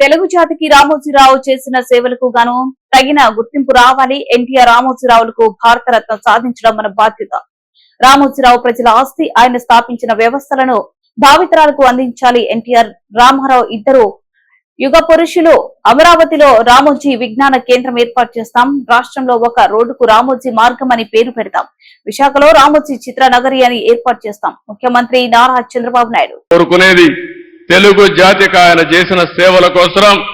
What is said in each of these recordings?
తెలుగు జాతికి రామోజీరావు చేసిన సేవలకు గాను తగిన గుర్తింపు రావాలి. ఎన్టీఆర్ రామోజీరావులకు భారతరత్న సాధించడం మన బాధ్యత. రామోజీరావు ప్రజల ఆస్తి ఆయన స్థాపించిన వ్యవస్థలను భావితరాలకు అందించాలి. ఎన్టీఆర్ రామారావు ఇద్దరు యుగ పురుషులు. అమరావతిలో రామోజీ విజ్ఞాన కేంద్రం ఏర్పాటు చేస్తాం. రాష్ట్రంలో ఒక రోడ్డుకు రామోజీ మార్గం అని పేరు పెడతాం. విశాఖలో రామోజీ చిత్ర అని ఏర్పాటు చేస్తాం. ముఖ్యమంత్రి నారా చంద్రబాబు నాయుడు. కోరుకునేది తెలుగు జాతికి ఆయన చేసిన సేవల కోసం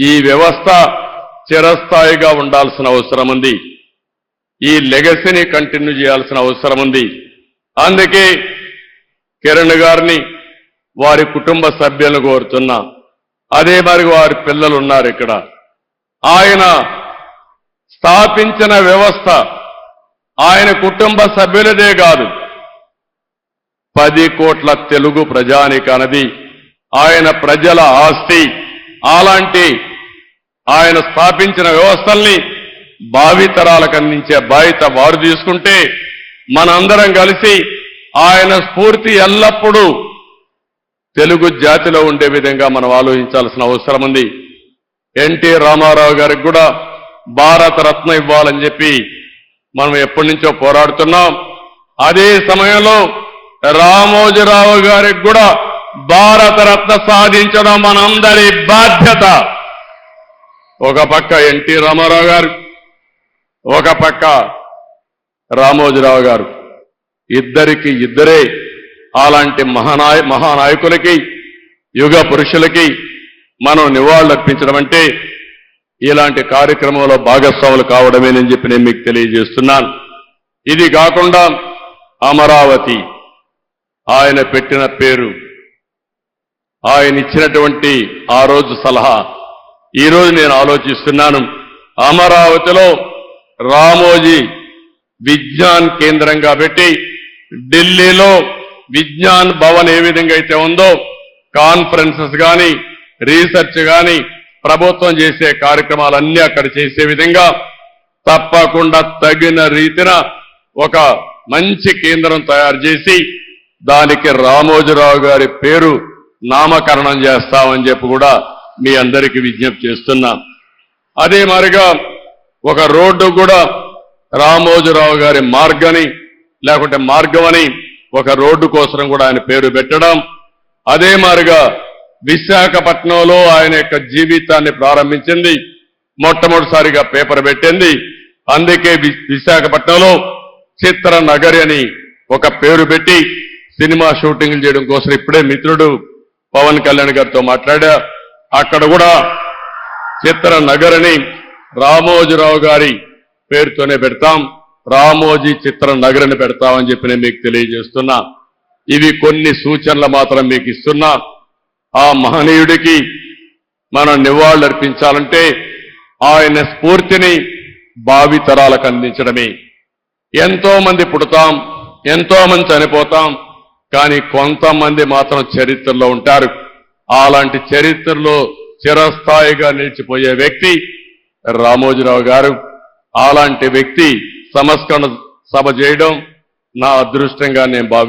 ఈ వ్యవస్థ చిరస్థాయిగా ఉండాల్సిన అవసరం ఉంది. ఈ లెగసీని కంటిన్యూ చేయాల్సిన అవసరం ఉంది. అందుకే కిరణ్ గారిని వారి కుటుంబ సభ్యులను కోరుతున్నా. అదే మరి వారి పిల్లలు ఉన్నారు ఇక్కడ. ఆయన స్థాపించిన వ్యవస్థ ఆయన కుటుంబ సభ్యులదే కాదు. పది కోట్ల తెలుగు ప్రజానికనది ఆయన ప్రజల ఆస్తి. అలాంటి ఆయన స్థాపించిన వ్యవస్థల్ని భావితరాలకు అందించే బాధ్యత వారు తీసుకుంటే మనందరం కలిసి ఆయన స్ఫూర్తి ఎల్లప్పుడూ తెలుగు జాతిలో ఉండే విధంగా మనం ఆలోచించాల్సిన అవసరం ఉంది. ఎన్టీ రామారావు గారికి కూడా భారతరత్న ఇవ్వాలని చెప్పి మనం ఎప్పటి నుంచో పోరాడుతున్నాం. అదే సమయంలో రామోజీరావు గారికి కూడా భారతరత్న సాధించడం మనందరి బాధ్యత. ఒక పక్క ఎన్టీ రామారావు గారు ఒక పక్క రామోజీరావు గారు. ఇద్దరికి ఇద్దరే అలాంటి మహానాయ మహానాయకులకి యుగ పురుషులకి మనం నివాళులర్పించడం అంటే ఇలాంటి కార్యక్రమంలో భాగస్వాములు కావడమేనని చెప్పి నేను మీకు తెలియజేస్తున్నాను. ఇది కాకుండా అమరావతి. ఆయన పెట్టిన పేరు. ఆయన ఇచ్చినటువంటి ఆ రోజు సలహా. ఈరోజు నేను ఆలోచిస్తున్నాను. అమరావతిలో రామోజీ విజ్ఞాన్ కేంద్రంగా పెట్టి ఢిల్లీలో విజ్ఞాన్ భవన్ ఏ విధంగా అయితే ఉందో కాన్ఫరెన్సెస్ కానీ రీసెర్చ్ కానీ ప్రభుత్వం చేసే కార్యక్రమాలన్నీ అక్కడ చేసే విధంగా తప్పకుండా తగిన రీతిన ఒక మంచి కేంద్రం తయారు చేసి దానికి రామోజీరావు గారి పేరు నామకరణం చేస్తామని చెప్పి కూడా మీ అందరికీ విజ్ఞప్తి చేస్తున్నాం. అదే మరిగా ఒక రోడ్డు కూడా రామోజీరావు గారి మార్గని లేకుంటే మార్గమని ఒక రోడ్డు కోసం కూడా ఆయన పేరు పెట్టడం. అదే మారిగా విశాఖపట్నంలో ఆయన యొక్క జీవితాన్ని ప్రారంభించింది. మొట్టమొదటిసారిగా పేపర్ పెట్టింది. అందుకే వి- విశాఖపట్నంలో చిత్ర నగరి అని ఒక పేరు పెట్టి సినిమా షూటింగ్లు చేయడం కోసం ఇప్పుడే మిత్రుడు పవన్ కళ్యాణ్ గారితో మాట్లాడా. అక్కడ కూడా చిత్ర నగరని రామోజీరావు గారి పేరుతోనే పెడతాం. రామోజీ చిత్ర నగరని పెడతామని చెప్పి నేను మీకు తెలియజేస్తున్నా. ఇవి కొన్ని సూచనలు మాత్రం మీకు ఇస్తున్నా. ఆ మహనీయుడికి మనం నివాళులర్పించాలంటే ఆయన స్ఫూర్తిని భావితరాలకు అందించడమే. ఎంతో మంది పుడతాం ఎంతో మంది చనిపోతాం కానీ కొంతమంది మాత్రం చరిత్రలో ఉంటారు. అలాంటి చరిత్రలో చిరస్థాయిగా నిలిచిపోయే వ్యక్తి రామోజీరావు గారు. అలాంటి వ్యక్తి సంస్కరణ సభ చేయడం నా అదృష్టంగా నేను భావిస్తాను